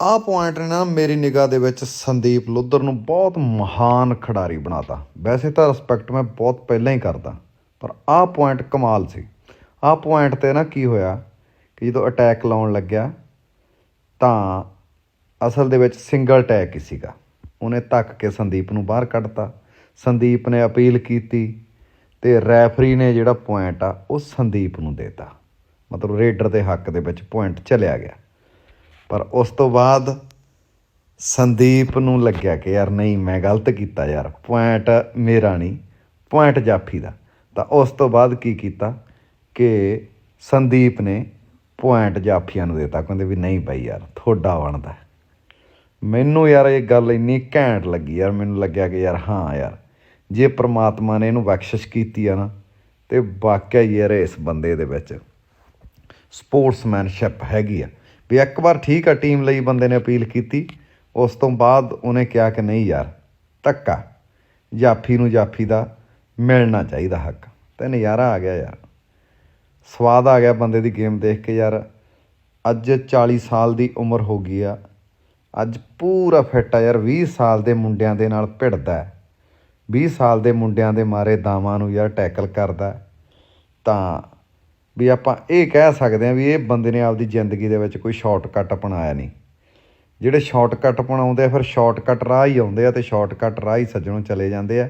ਆਹ ਪੁਆਇੰਟ ਨੇ ਨਾ ਮੇਰੀ ਨਿਗਾਹ ਦੇ ਵਿੱਚ ਸੰਦੀਪ ਲੁੱਧਰ ਨੂੰ ਬਹੁਤ ਮਹਾਨ ਖਿਡਾਰੀ ਬਣਾਤਾ। ਵੈਸੇ ਤਾਂ ਰਿਸਪੈਕਟ ਮੈਂ ਬਹੁਤ ਪਹਿਲਾਂ ਹੀ ਕਰਦਾ, ਪਰ ਆਹ ਪੁਆਇੰਟ ਕਮਾਲ ਸੀ। ਆਹ ਪੁਆਇੰਟ ਤੇ ਨਾ ਕੀ ਹੋਇਆ ਕਿ ਜਦੋਂ ਅਟੈਕ ਲਾਉਣ ਲੱਗਿਆ, ਤਾਂ ਅਸਲ ਦੇ ਵਿੱਚ ਸਿੰਗਲ ਅਟੈਕ ਹੀ ਸੀਗਾ। ਉਹਨੇ ਧੱਕ ਕੇ ਸੰਦੀਪ ਨੂੰ ਬਾਹਰ ਕੱਢਤਾ। ਸੰਦੀਪ ਨੇ ਅਪੀਲ ਕੀਤੀ ਤੇ ਰੈਫਰੀ ਨੇ ਜਿਹੜਾ ਪੁਆਇੰਟ ਆ, ਉਹ ਸੰਦੀਪ ਨੂੰ ਦੇਤਾ। ਮਤਲਬ ਰੇਡਰ ਦੇ ਹੱਕ ਦੇ ਵਿੱਚ ਪੁਆਇੰਟ ਚਲਿਆ ਗਿਆ। ਪਰ ਉਸ ਤੋਂ ਬਾਅਦ ਸੰਦੀਪ ਨੂੰ ਲੱਗਿਆ ਕਿ ਯਾਰ ਨਹੀਂ, ਮੈਂ ਗਲਤ ਕੀਤਾ ਯਾਰ, ਪੁਆਇੰਟ ਮੇਰਾ ਨਹੀਂ, ਪੁਆਇੰਟ ਜਾਫੀ ਦਾ। ਤਾਂ ਉਸ ਤੋਂ ਬਾਅਦ ਕੀ ਕੀਤਾ ਕਿ ਸੰਦੀਪ ਨੇ ਪੁਆਇੰਟ ਜਾਫੀਆਂ ਨੂੰ ਦਿੱਤਾ, ਕਹਿੰਦੇ ਵੀ ਨਹੀਂ ਬਾਈ ਯਾਰ, ਤੁਹਾਡਾ ਬਣਦਾ। ਮੈਨੂੰ ਯਾਰ ਇਹ ਗੱਲ ਇੰਨੀ ਘੈਂਟ ਲੱਗੀ ਯਾਰ, ਮੈਨੂੰ ਲੱਗਿਆ ਕਿ ਯਾਰ ਹਾਂ ਯਾਰ, ਜੇ ਪ੍ਰਮਾਤਮਾ ਨੇ ਇਹਨੂੰ ਬਖਸ਼ਿਸ਼ ਕੀਤੀ ਆ ਨਾ, ਤੇ ਵਾਕਿਆ ਹੀ ਯਾਰ ਇਸ ਬੰਦੇ ਦੇ ਵਿੱਚ ਸਪੋਰਟਸਮੈਨਸ਼ਿਪ ਹੈਗੀ ਆ। ਵੀ ਇੱਕ ਵਾਰ ਠੀਕ ਆ ਟੀਮ ਲਈ ਬੰਦੇ ਨੇ ਅਪੀਲ ਕੀਤੀ, ਉਸ ਤੋਂ ਬਾਅਦ ਉਹਨੇ ਕਿਹਾ ਕਿ ਨਹੀਂ ਯਾਰ, ਧੱਕਾ। ਜਾਫੀ ਨੂੰ ਜਾਫੀ ਦਾ ਮਿਲਣਾ ਚਾਹੀਦਾ ਹੱਕ। ਤੇ ਨਜ਼ਾਰਾ ਆ ਗਿਆ ਯਾਰ। ਸਵਾਦ ਆ ਗਿਆ ਬੰਦੇ ਦੀ ਗੇਮ ਦੇਖ ਕੇ ਯਾਰ। ਅੱਜ 40 ਸਾਲ ਦੀ ਉਮਰ ਹੋ ਗਈ ਆ। ਅੱਜ ਪੂਰਾ ਫਿੱਟ ਆ ਯਾਰ। 20 ਸਾਲ ਦੇ ਮੁੰਡਿਆਂ ਦੇ ਨਾਲ ਭਿੜਦਾ ਹੈ। 20 ਸਾਲ ਦੇ ਮੁੰਡਿਆਂ ਦੇ ਮਾਰੇ ਦਾਵਾਂ ਨੂੰ ਯਾਰ ਟੈਕਲ ਕਰਦਾ ਤਾਂ ਵੀ ਆਪਾਂ ਇਹ ਕਹਿ ਸਕਦੇ ਹਾਂ ਵੀ ਇਹ ਬੰਦੇ ਨੇ ਆਪਦੀ ਜ਼ਿੰਦਗੀ ਦੇ ਵਿੱਚ ਕੋਈ ਸ਼ਾਰਟਕਟ ਅਪਣਾਇਆ ਨਹੀਂ। ਜਿਹੜੇ ਸ਼ਾਰਟਕਟ ਅਪਣਾਉਂਦੇ ਆ, ਫਿਰ ਸ਼ਾਰਟਕਟ ਰਾਹ ਹੀ ਆਉਂਦੇ ਆ ਤੇ ਸ਼ਾਰਟਕਟ ਰਾਹ ਹੀ ਸੱਜਣੋਂ ਚਲੇ ਜਾਂਦੇ ਆ।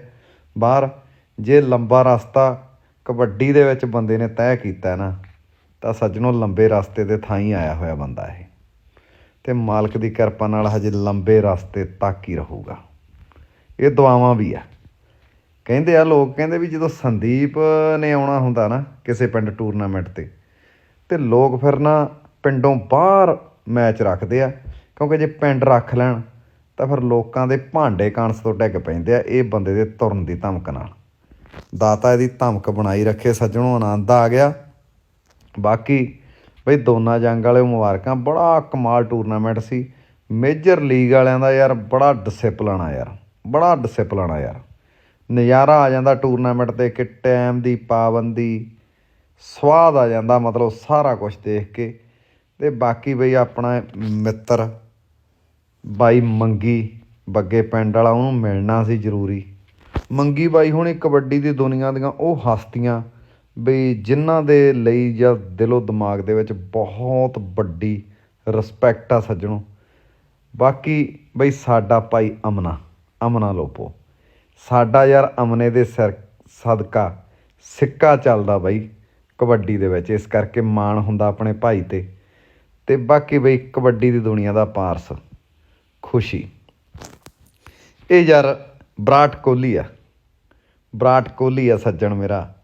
ਬਾਹਰ ਜੇ ਲੰਬਾ ਰਸਤਾ ਕਬੱਡੀ ਦੇ ਵਿੱਚ ਬੰਦੇ ਨੇ ਤੈਅ ਕੀਤਾ ਨਾ, ਤਾਂ ਸੱਜਣੋਂ ਲੰਬੇ ਰਸਤੇ ਦੇ ਥਾਂ ਹੀ ਆਇਆ ਹੋਇਆ ਬੰਦਾ ਇਹ। ਤੇ ਮਾਲਕ ਦੀ ਕਿਰਪਾ ਨਾਲ ਹਜੇ ਲੰਬੇ ਰਸਤੇ ਤੱਕ ਹੀ ਰਹੂਗਾ। ਇਹ ਦੁਆਵਾਂ ਵੀ ਆ। ਕਹਿੰਦੇ ਆ ਲੋਕ ਕਹਿੰਦੇ ਵੀ ਜਦੋਂ ਸੰਦੀਪ ਨੇ ਆਉਣਾ ਹੁੰਦਾ ਨਾ ਕਿਸੇ ਪਿੰਡ ਟੂਰਨਾਮੈਂਟ ਤੇ ਤੇ ਲੋਕ ਫਿਰ ਨਾ ਪਿੰਡੋਂ ਬਾਹਰ ਮੈਚ ਰੱਖਦੇ ਆ, ਕਿਉਂਕਿ ਜੇ ਪਿੰਡ ਰੱਖ ਲੈਣ ਤਾਂ ਫਿਰ ਲੋਕਾਂ ਦੇ ਭਾਂਡੇ ਕਾਂਸ ਤੋਂ ਡਿੱਗ ਪੈਂਦੇ ਆ, ਇਹ ਬੰਦੇ ਦੇ ਤੁਰਨ ਦੀ ਧਮਕ ਨਾਲ। ਦਾਤਾ ਇਹਦੀ ਧਮਕ ਬਣਾਈ ਰੱਖੇ ਸੱਜਣੋਂ, ਆਨੰਦ ਆ ਗਿਆ। ਬਾਕੀ ਬਈ ਦੋਨਾਂ ਜੰਗ ਵਾਲੇ ਮੁਬਾਰਕਾਂ, ਬੜਾ ਕਮਾਲ ਟੂਰਨਾਮੈਂਟ ਸੀ। ਮੇਜਰ ਲੀਗ ਵਾਲਿਆਂ ਦਾ ਯਾਰ ਬੜਾ ਡਿਸਪਲਨ ਆ ਯਾਰ, ਬੜਾ ਡਿਸਪਲਨ ਆ ਯਾਰ। ਨਜ਼ਾਰਾ ਆ ਜਾਂਦਾ ਟੂਰਨਾਮੈਂਟ ਤੇ ਕਿ ਟਾਈਮ ਦੀ ਪਾਬੰਦੀ, ਸਵਾਦ ਆ ਜਾਂਦਾ ਮਤਲਬ ਸਾਰਾ ਕੁਝ ਦੇਖ ਕੇ। ਤੇ ਬਾਕੀ ਬਈ ਆਪਣਾ ਮਿੱਤਰ, ਬਾਈ ਮੰਗੀ, ਬੱਗੇ ਪਿੰਡ ਵਾਲਾ ਉਹਨੂੰ ਮਿਲਣਾ ਸੀ ਜ਼ਰੂਰੀ। ਮੰਗੀ ਬਾਈ ਹੁਣ ਕਬੱਡੀ ਦੀ ਦੁਨੀਆ ਦੀਆਂ ਉਹ ਹਸਤੀਆਂ ਬਈ ਜਿਨ੍ਹਾਂ ਦੇ ਲਈ ਜਾਂ ਦਿਲੋਂ ਦਿਮਾਗ ਦੇ ਵਿੱਚ ਬਹੁਤ ਵੱਡੀ ਰਿਸਪੈਕਟ ਆ ਸੱਜਣੋ। ਬਾਕੀ ਬਈ ਸਾਡਾ ਭਾਈ ਅਮਨਾ ਅਮਨਾ ਲੋਪੋ। ਸਾਡਾ ਯਾਰ ਅਮਨੇ ਦੇ ਸਿਰ ਸਦਕਾ ਸਿੱਕਾ ਚੱਲਦਾ ਬਈ ਕਬੱਡੀ ਦੇ ਵਿੱਚ, ਇਸ ਕਰਕੇ ਮਾਣ ਹੁੰਦਾ ਆਪਣੇ ਭਾਈ ਤੇ। ਤੇ ਬਾਕੀ ਬਈ ਕਬੱਡੀ ਦੀ ਦੁਨੀਆ ਦਾ ਪਾਰਸ, ਖੁਸ਼ੀ। ਇਹ ਯਾਰ ਵਿਰਾਟ ਕੋਹਲੀ ਆ। ਵਿਰਾਟ ਕੋਹਲੀ ਆ ਸੱਜਣ ਮੇਰਾ।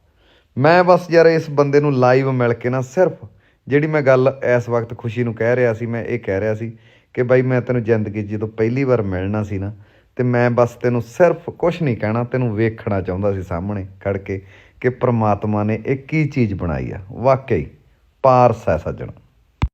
ਮੈਂ ਬਸ ਯਾਰ ਇਸ ਬੰਦੇ ਨੂੰ ਲਾਈਵ ਮਿਲ ਕੇ ਨਾ ਸਿਰਫ ਜਿਹੜੀ ਮੈਂ ਗੱਲ ਇਸ ਵਕਤ ਖੁਸ਼ੀ ਨੂੰ ਕਹਿ ਰਿਹਾ ਸੀ, ਮੈਂ ਇਹ ਕਹਿ ਰਿਹਾ ਸੀ ਕਿ ਬਾਈ ਮੈਂ ਤੈਨੂੰ ਜ਼ਿੰਦਗੀ 'ਚ ਜਦੋਂ ਪਹਿਲੀ ਵਾਰ ਮਿਲਣਾ ਸੀ ਨਾ ਤੇ ਮੈਂ ਬਸ ਤੈਨੂੰ ਸਿਰਫ ਕੁਝ ਨਹੀਂ ਕਹਿਣਾ, ਤੈਨੂੰ ਵੇਖਣਾ ਚਾਹੁੰਦਾ ਸੀ ਸਾਹਮਣੇ ਖੜ ਕੇ ਕਿ ਪ੍ਰਮਾਤਮਾ ਨੇ ਇਹ ਕੀ ਚੀਜ਼ ਬਣਾਈ ਆ। ਵਾਕਈ, ਪਾਰਸ ਹੈ ਸੱਜਣ।